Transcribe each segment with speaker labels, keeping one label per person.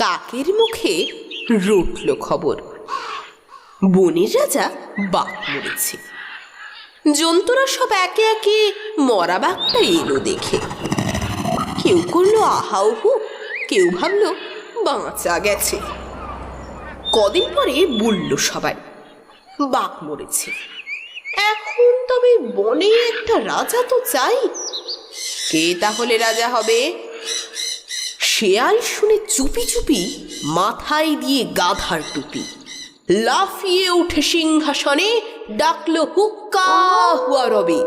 Speaker 1: কাকের মুখে রটল খবর। বনের রাজা বাঘ মরেছে। জন্তুরা সব একে একে মরা বাঘটা এলো দেখে। কেউ করল আহাউহু কেউ ভাবলো বাঁচা গেছে। কদিন পরে বলল সবাই, বাঘ মরেছে। এখন তবে বনে একটা রাজা তো চাই। কে তাহলে রাজা হবে? শেয়াল শুনে চুপি চুপি মাথায় দিয়ে গাধার টুপি। লাফিয়ে উঠে সিংহাসনে ডাকলো, হুক্কা হুয়া রবে!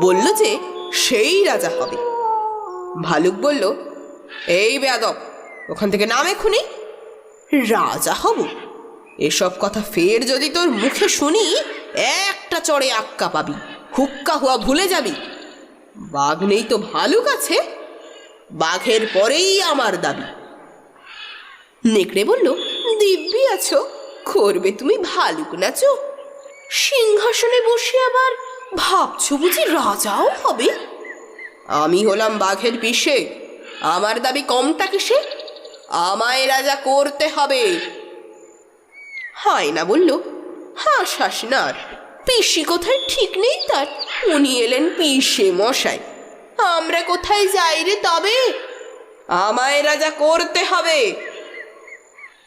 Speaker 1: বলল যে সেই রাজা হবে। ভালুক বলল, এই বেয়াদব, ওখান থেকে নামে খুনি রাজা হব? এসব কথা ফের যদি তোর মুখে শুনি, একটা চড়ে আক্কা পাবি। হুক্কা হুয়া ভুলে যাবি। বাঘ নেই তো ভালুক আছে? বাঘের পরেই আমার দাবি। নেকড়ে বলল, দিব্যি আছো, করবে তুমি ভালুক নাচো সিংহাসনে বসে আবার ভাবছ বুঝি রাজাও হবে? আমি হলাম বাঘের পিসে, আমার দাবি কমটা কিসে? আমায় রাজা করতে হবে। হয় না বলল হাস হাস না আর। পিসি কোথায় ঠিক নেই তার। উনি এলেন পিসে মশাই। আমরা কোথায় যাই রে তবে? আমায় রাজা করতে হবে।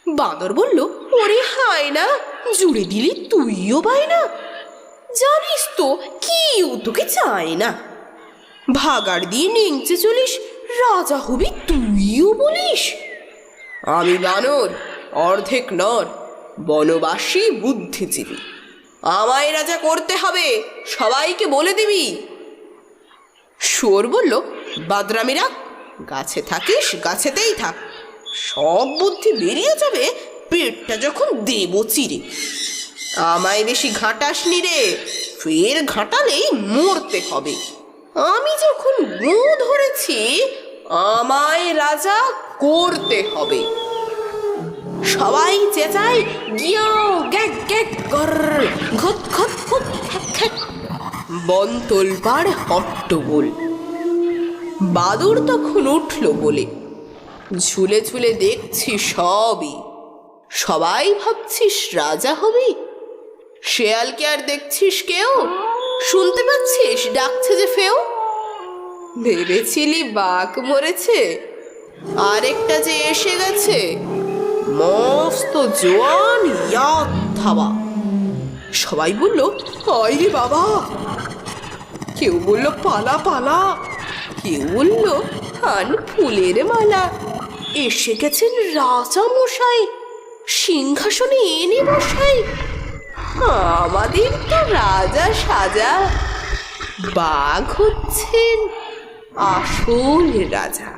Speaker 1: বাঁদর বলল ওরে হায় না জুড়ে দিলি তুইও বাই না। জানিস তো কেউ তোকে চায় না। ভাগার দিয়ে নেংচে চলিস রাজা হবি তুইও বলিস। আমি বানর অর্ধেক নর বনবাসী বুদ্ধিজীবী। আমায় রাজা করতে হবে সবাইকে বলে দিবি। শুয়োর বলল, বাদরামিরা, গাছে থাকিস, গাছেতেই থাক। সব বুদ্ধি বেরিয়ে যাবে পেটটা যখন দেব চিরে। আমায় বেশি ঘাটাসনি রে, ফের ঘাটালেই মরতে হবে। আমি যখন গু ধরেছি, আমায় রাজা করতে হবে। সবাই চেঁচায়, গিয়াও গ্যাক গ্যাক কর ঘট ঘট ঘট খ্যাক খ্যাক বন তোলপাড় হট্টগোল। বাদুর তখন উঠল বলে। ঝুলে ঝুলে দেখছি সবই। সবাই ভাবছিস রাজা হবি? শেয়ালকে আর দেখছিস কেউ? শুনতে পাচ্ছিস? ডাকছে যে ফেও ভেবেছিলি বাঘ মরেছে? আরেকটা যে এসে গেছে। মস্ত জোয়ান ইয়াদ থাবা। সবাই বলল, হায় রে বাবা! কেউ বলল, পালা পালা। কেউ বলল হান ফুলের মালা। এসে গেছেন রাজা মশাই সিংহাসনে এনে বসাই। আমাদের তো রাজা সাজা। বাঘ হচ্ছেন আসল রাজা।